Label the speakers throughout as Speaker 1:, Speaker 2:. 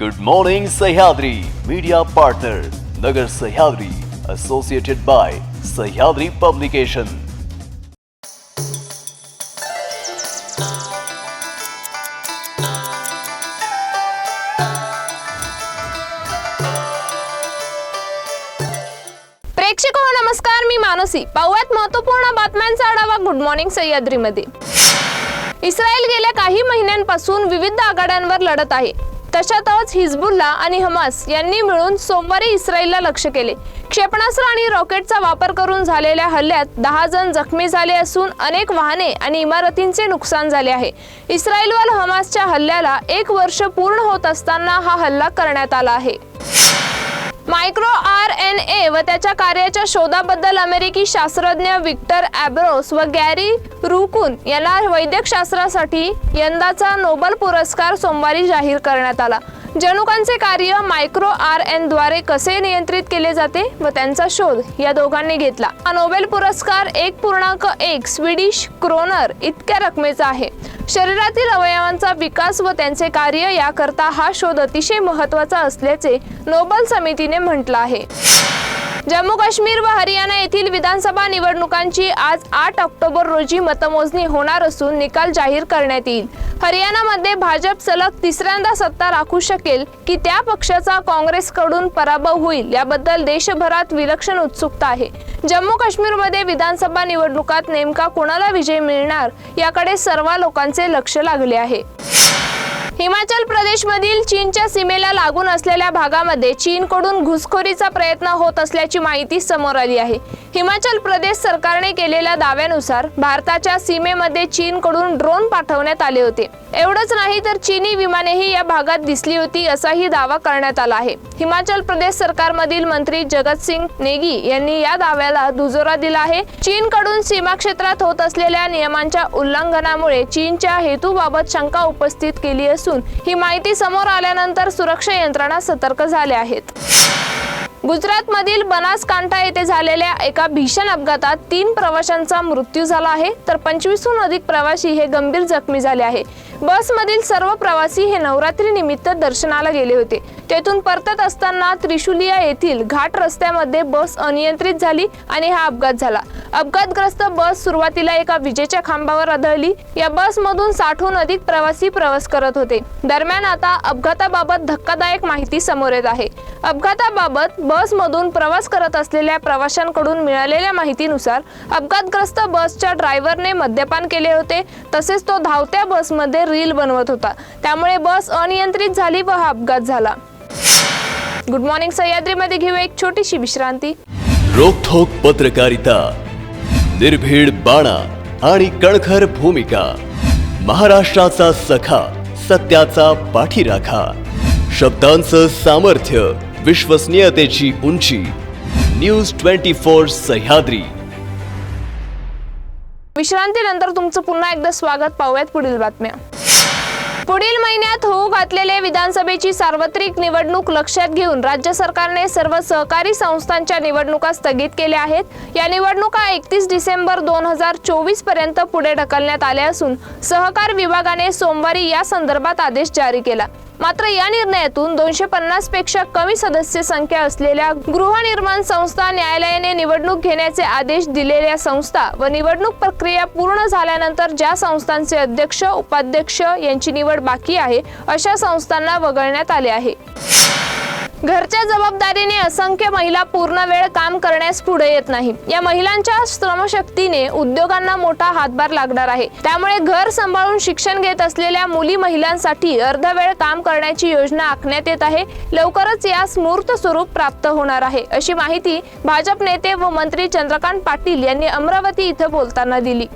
Speaker 1: Good morning Sahyadri media partner Nagar Sahyadri associated by Sahyadri publication
Speaker 2: प्रेक्षक हो नमस्कार मी मानसी. पाहुयात महत्त्वपूर्ण बातम्यांचा आढावा गुड मॉर्निंग सह्याद्रीमध्ये इस्रायल गेल्या काही महिन्यांपासून विविध आघाड्यांवर लढत आहे. तशातच हिजबुल्ला आणि हमास यांनी मिळून सोमवारी इस्रायलला लक्ष केले. क्षेपणास्त्र आणि रॉकेटचा वापर करून झालेल्या हल्ल्यात दहा जण जखमी झाले असून अनेक वाहने आणि इमारतींचे नुकसान झाले आहे. इस्रायलवर हमासच्या हल्ल्याला एक वर्ष पूर्ण होत असताना हा हल्ला करण्यात आला आहे. मायक्रो एन ए व त्याच्या कार्याच्या शोधाबद्दल अमेरिकी शास्त्रज्ञ विक्टर ॲब्रोस व गॅरी रुकून यांना वैद्यकशास्त्रासाठी यंदाचा नोबेल पुरस्कार सोमवारी जाहीर करण्यात आला. जनुकांचे कार्य मायक्रो आर एनद्वारे कसे नियंत्रित केले जाते व त्यांचा शोध या दोघांनी घेतला. हा नोबेल पुरस्कार एक पूर्णांक एक स्वीडिश क्रोनर इतक्या रकमेचा आहे. शरीरातील अवयवांचा विकास व त्यांचे कार्य याकरता हा शोध अतिशय महत्त्वाचा असल्याचे नोबल समितीने म्हटलं आहे. जम्मू काश्मीर व हरियाणा येथील विधानसभा निवडणुकांची आज आठ ऑक्टोबर रोजी मतमोजणी होणार असून निकाल जाहीर करण्यात येईल. हरियाणामध्ये भाजप सलग तिसऱ्यांदा सत्ता राखू शकेल की त्या पक्षाचा काँग्रेसकडून पराभव होईल याबद्दल देशभरात विलक्षण उत्सुकता आहे. जम्मू काश्मीरमध्ये विधानसभा निवडणुकात नेमका कोणाला विजय मिळणार याकडे सर्व लोकांचे लक्ष लागले आहे. हिमाचल प्रदेशमधील चीनच्या सीमेला लागून असलेल्या भागामध्ये चीनकडून घुसखोरीचा प्रयत्न होत असल्याची माहिती समोर आली आहे. हिमाचल प्रदेश सरकारने केलेल्या दाव्यानुसार भारताच्या सीमेमध्ये चीनकडून ड्रोन पाठवण्यात आले होते. एवढंच नाही तर चीनी विमानेही या भागात दिसली होती असाही दावा करण्यात आला आहे. हिमाचल प्रदेश सरकारमधील मंत्री जगत सिंग नेगी यांनी या दाव्याला दुजोरा दिला आहे. चीनकडून सीमा क्षेत्रात होत असलेल्या नियमांच्या उल्लंघनामुळे चीनच्या हेतूबाबत शंका उपस्थित केली असून ही माहिती समोर आल्यानंतर सुरक्षा यंत्रणा सतर्क झाल्या आहेत. गुजरातमधील बनासकांठा येथे झालेल्या एका भीषण अपघातात तीन प्रवाशांचा मृत्यू झाला आहे तर पंचवीसहून अधिक प्रवासी हे गंभीर जखमी झाले आहे. बसमधील सर्व प्रवासी हे नवरात्री निमित्त दर्शनाला गेले होते. तेथून परतत असताना त्रिशुलिया येथील घाट रस्त्यामध्ये बस अनियंत्रित झाली आणि हा अपघात झाला. अपघातग्रस्त बस सुरुवातीला एका विजेच्या खांबावर आदळली. या बसमधून साठहून अधिक प्रवासी प्रवास करत होते. दरम्यान आता अपघाताबाबत धक्कादायक माहिती समोर येत आहे. अपघाताबाबत बसमधून प्रवास करत असलेल्या प्रवाशांकडून मिळालेल्या माहितीनुसार अपघातग्रस्त बसच्या ड्रायव्हरने मद्यपान केले होते. तसेच तो धावत्या बसमध्ये रील बनवत होता. त्यामुळे बस अनियंत्रित झाली व हा अपघात झाला. गुड मॉर्निंग सह्याद्रीमध्ये घेऊ एक छोटीशी विश्रांती.
Speaker 1: रोखोक पत्रकारिता निर्भीड बाणा आणि कणखर भूमिका महाराष्ट्राचा सखा सत्याचा पाठीराखा शब्दांचं सामर्थ्य विश्वसनीयतेची उंची न्यूज ट्वेंटी फोर सह्याद्री.
Speaker 2: विश्रांतीनंतर तुमचं पुन्हा एकदा स्वागत. पाहूयात पुढील बातम्या. पुढील महिन्यात होऊ घातलेले विधानसभेची सार्वत्रिक निवडणूक लक्षात घेऊन राज्य सरकारने सर्व सहकारी संस्थांच्या निवडणुका स्थगित केल्या आहेत. या निवडणुका एकतीस डिसेंबर दोन हजार चोवीसपर्यंत पुढे ढकलण्यात आल्या असून सहकार विभागाने सोमवारी या संदर्भात आदेश जारी केला. मात्र या निर्णयातून दोनशे पन्नासपेक्षा कमी सदस्य संख्या असलेल्या गृहनिर्माण संस्था न्यायालयाने निवडणूक घेण्याचे आदेश दिलेल्या संस्था व निवडणूक प्रक्रिया पूर्ण झाल्यानंतर ज्या संस्थांचे अध्यक्ष उपाध्यक्ष यांची निवड बाकी आहे अशा संस्थांना वगळण्यात आले आहे. घरच्या जबाबदारीने असंख्य महिला पूर्ण वेळ काम करण्यास पुढे येत नाही. या महिलांच्या श्रमशक्तीने उद्योगांना मोठा हातभार लागणार आहे. त्यामुळे घर सांभाळून शिक्षण घेत असलेल्या मुली महिलांसाठी अर्धवेळ काम करण्याची योजना आखण्यात येत आहे. लवकरच यास मूर्त स्वरूप प्राप्त होणार आहे. अशी माहिती भाजप नेते व मंत्री चंद्रकांत पाटील यांनी अमरावती इथं बोलताना दिली.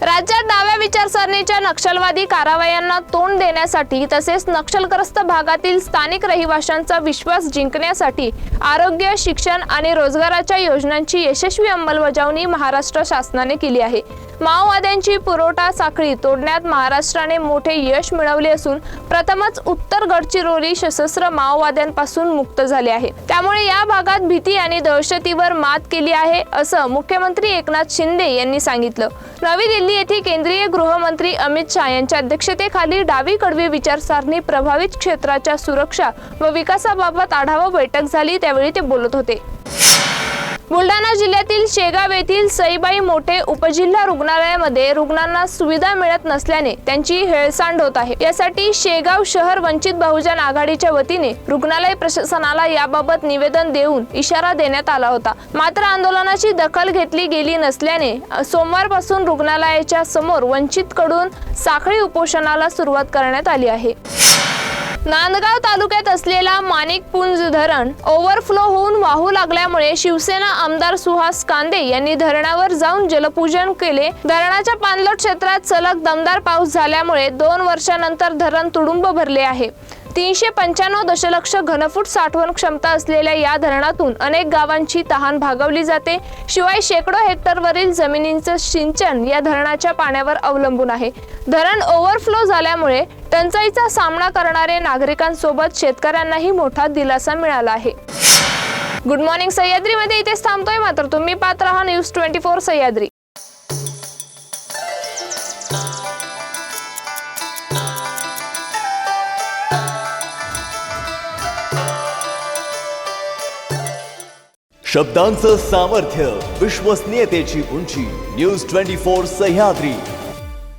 Speaker 2: राज्यात डाव्या विचारसरणीच्या नक्षलवादी कारवायांना तोंड देण्यासाठी तसेच नक्षलग्रस्त भागातील स्थानिक रहिवाशांचा विश्वास जिंकण्यासाठी आरोग्य शिक्षण आणि रोजगाराच्या योजनांची यशस्वी अंमलबजावणी महाराष्ट्र शासनाने केली आहे. माओवाद्यांची पुरवठा साखळी तोडण्यात महाराष्ट्राने मोठे यश मिळवले असून प्रथमच उत्तर गडचिरोली सशस्त्र माओवाद्यांपासून मुक्त झाले आहे. त्यामुळे या भागात भीती आणि दहशतीवर मात केली आहे असं मुख्यमंत्री एकनाथ शिंदे यांनी सांगितलं. नवी दिल्ली येथे केंद्रीय गृहमंत्री अमित शहा यांच्या अध्यक्षतेखाली डावी कडवी विचारसारणी प्रभावित क्षेत्राच्या सुरक्षा व विकासाबाबत आढावा बैठक झाली त्यावेळी ते बोलत होते. बुलढाणा जिल्ह्यातील शेगाव येथील सईबाई मोठे उपजिल्हा रुग्णालयामध्ये रुग्णांना सुविधा मिळत नसल्याने त्यांची हेळसांड होत आहे. यासाठी शेगाव शहर वंचित बहुजन आघाडीच्या वतीने रुग्णालय प्रशासनाला याबाबत निवेदन देऊन इशारा देण्यात आला होता. मात्र आंदोलनाची दखल घेतली गेली नसल्याने सोमवारपासून रुग्णालयाच्या समोर वंचित कडून साखळी उपोषणाला सुरुवात करण्यात आली आहे. नांदगाव तालुक्यात असलेला माणिकपुंज धरण ओव्हरफ्लो होऊन वाहू लागल्यामुळे शिवसेना आमदार सुहास कांदे यांनी धरणावर जाऊन जलपूजन केले. धरणाच्या पाणलोट क्षेत्रात सलग दमदार पाऊस झाल्यामुळे दोन वर्षानंतर धरण तुडुंब भरले आहे. तीनशे पंच्याण्णव दशलक्ष घनफूट साठवण क्षमता असलेल्या या धरणातून अनेक गावांची तहान भागवली जाते. शिवाय शेकडो हेक्टरवरील जमिनींचं सिंचन या धरणाच्या पाण्यावर अवलंबून आहे. धरण ओव्हरफ्लो झाल्यामुळे टंचाईचा सामना करणारे नागरिकांसोबत शेतकऱ्यांनाही मोठा दिलासा मिळाला आहे. गुड मॉर्निंग सह्याद्रीमध्ये इथेच थांबतोय मात्र तुम्ही पाहत राहा न्यूज ट्वेंटी फोर सह्याद्री.
Speaker 1: शब्दांचं सामर्थ्य विश्वसनीयतेची उंची न्यूज ट्वेंटी फोर सह्याद्री.